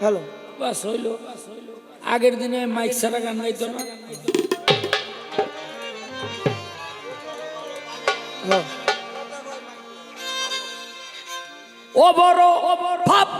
Hello. বাস হইল। আগের দিনে মাইক ছাড়া গান গাইতো না? ও বড় ও বড়। ভাবলা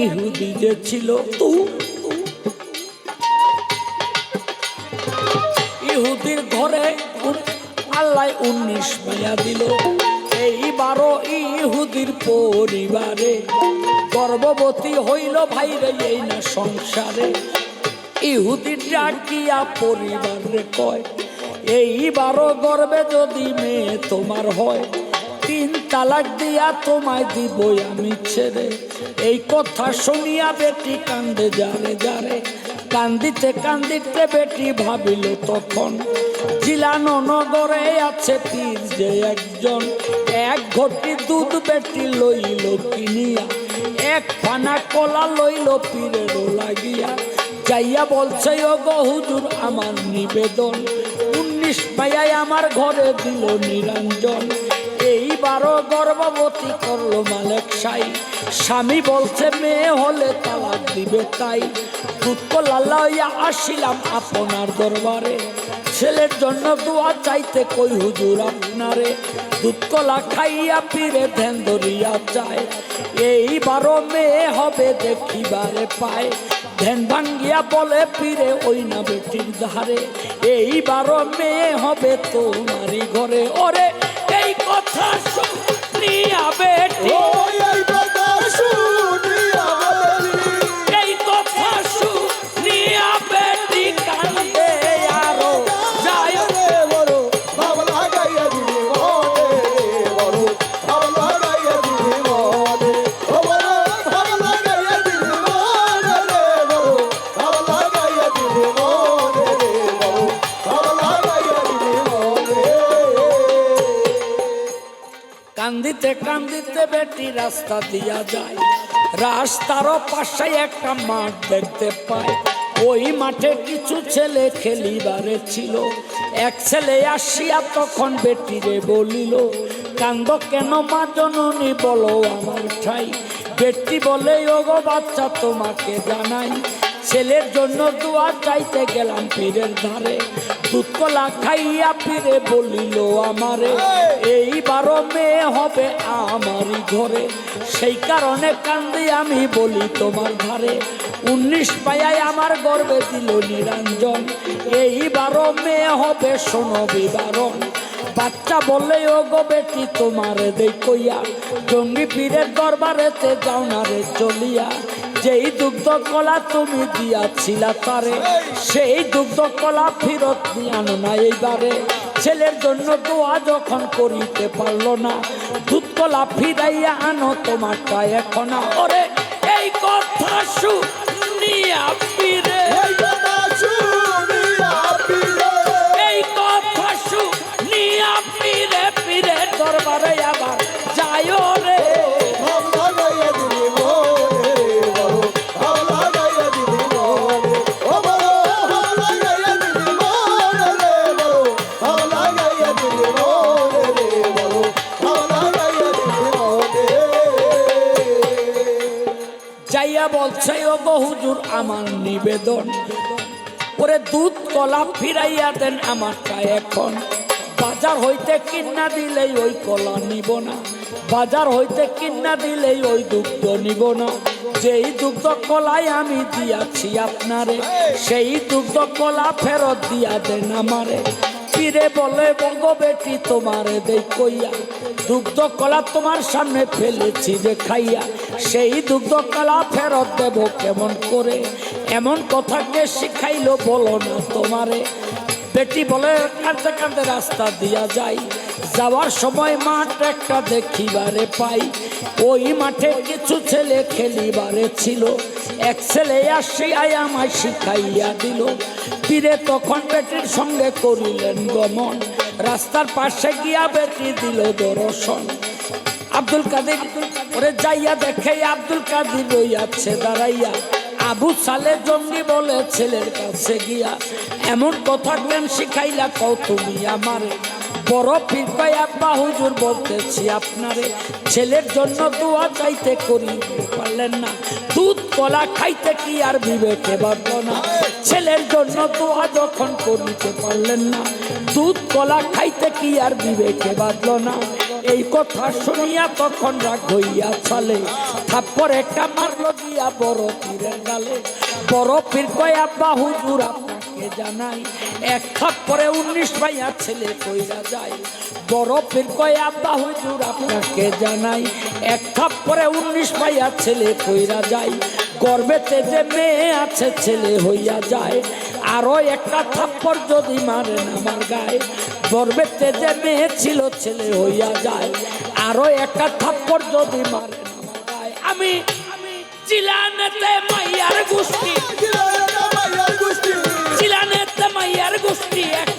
ইহুদি যে ছিল তু, ইহুদির ঘরে আল্লাহ উনিশ মায়া দিল। এইবারও ইহুদির পরিবারে গর্ভবতী হইল ভাইরে এই না সংসারে। ইহুদির ডাকিয়া পরিবারে কয় এইবারও গর্বে যদি মেয়ে তোমার হয় তিন তালাক দিয়া তোমায় দিবই আমি ছেড়ে। এই কথা শুনিয়া বেটি কান্দে যারে যারে। কান্দিতে কান্দিতে বেটি ভাবিল তখন জিলানো নগরে আছে পীর যে একজন। এক ঘটি দুধ বেটি লইল কিনিয়া। এক ফানা কলা লইল পীরের লাগিয়া। যাইয়া বলছে ও হুজুর, আমার নিবেদন। উনিশ পাইয়াই আমার ঘরে দিল নিরঞ্জন। গর্ভবতী করল মালেক সাই। স্বামী বলছে, মেয়ে হলে তালাক দিবে তাই। দুঃখ লাল্লাইয়া আসিলাম আপনার দরবারে। ছেলের জন্য দোয়া চাইতে কই হুজুর আপনারে? দুধকলা খাইয়া পীরে ধ্যান ধরিয়া চায় এইবারও মেয়ে হবে দেখিবারে পায়। ধ্যান ভাঙ্গিয়া বলে, পীরে, ওই না বেটির ধারে। এইবারও মেয়ে হবে তোমারই ঘরে। ওরে, এই কথা শুনিয়া বেটি। কান্দিতে কান্দিতে বেটি রাস্তা দিয়া যায়। রাস্তারও পাশে একটা মাঠ দেখতে পায়। ওই মাঠে কিছু ছেলে খেলিবারে ছিল। এক ছেলে আসিয়া তখন বেটিরে বলিল, কান্দ কেন মা জননী, বলো আমার ঠাই। বেটি বলে, ওগো বাচ্চা, তোমাকে জানাই, ছেলের জন্য দোয়া চাইতে গেলাম পীরের ধারে। দুধ খাইয়া ফিরে বলিল, আমারে এইবারও মেয়ে হবে আমারই ঘরে। সেই কারণে কান্দি আমি বলি তোমার ধারে উনিশ পায়ায় আমার গর্বে দিল নিরঞ্জন। এইবারও মেয়ে হবে শোনো বিবারণ। বাচ্চা বললে ও গো বেটি, তোমার দেখইয়া জঙ্গি পীরের দরবারেতে যাও না রে চলিয়া। যেই দুগ্ধ কলা তুমি দিয়াছিলা তারে, সেই দুগ্ধ কলা ফিরত দিয়ানো না এইবারে। ছেলের জন্য দোয়া যখন করিতে পারল না, দুধ কলা ফিরাইয়া আনো তোমারটা এখন। ওরে, এই কথা শুনিয়া ফিরে। যাইয়া বলছে ও গো হুজুর, আমার নিবেদন। ওরে দুধ কলা ফিরাইয়া দেন আমারটা এখন। বাজার হইতে কিনা দিলেই ওই কলা নিব না। বাজার হইতে কিনা দিলেই ওই দুগ্ধ নিব না। যেই দুগ্ধ কলাই আমি দিয়াছি আপনারে, সেই দুগ্ধ কলা ফেরত দিয়া দেন আমারে। পীরে বলে, বঙ্গ বেটি তোমার কইয়া, দুগ্ধ কলা তোমার সামনে ফেলেছি যে খাইয়া। সেই দুগ্ধ কলা ফেরত দেব কেমন করে? এমন কথা কে শিখাইলো বলো না তোমারে? বেটি বলে, কাঁদতে কাঁদতে রাস্তা দিয়া যাই। যাওয়ার সময় মাঠ একটা দেখিবারে পাই। ওই মাঠে কিছু ছেলে খেলিবারে ছিল। এক ছেলে আসি আয় আমায় শিখাইয়া দিল। পীরে তখন বেটির সঙ্গে করিলেন গমন। রাস্তার পাশে গিয়া বেটি দিল দর্শন। আব্দুল কাদের ওরে যাইয়া দেখে আব্দুল কাদের রইয়াছে দাঁড়াইয়া। আবু সালে জঙ্গি বলে ছেলের কাছে গিয়া, এমন কথা কেন শিখাইলা কও তুমি আমারে? বড় পীর কয় আব্বা হুজুর বলতেছি আপনারে, ছেলের জন্য দোয়া চাইতে করি পারলেন না। দুধ কলা খাইতে কি আর বিবেকে বাঁধল না? ছেলের জন্য দোয়া যখন করিতে পারলেন না, দুধ কলা খাইতে কি আর বিবেকে বাঁধল না? এই কথা শুনিয়া তখন রাগ হইয়া চলে। থাপ্পর একটা মারলো দিয়া বড় পীরের গালে। বড় পীর কয়, আব্বা, হুজুর আপনাকে জানাই। এক থাপ্পরে উনিশ ভাইয়া ছেলে কইরা যায়। বড় পীর কয়, আব্বা, হুজুর আপনাকে জানাই। এক থাপ্পরে উনিশ ভাইয়া ছেলে কইরা যায়। গর্বেতে যে মেয়ে আছে ছেলে হইয়া যায়। আরও একটা থাপ্পর যদি মারেন আমার গায়ে। গর্বেতে যে মেয়ে ছিল ছেলে হইয়া যায়। আরও একটা থাপ্পর যদি মারেন আমার গায়ে। আমি চিলানেতে মাইয়ার গোষ্ঠী। চিলানেতে মাইয়ার গোষ্ঠী এক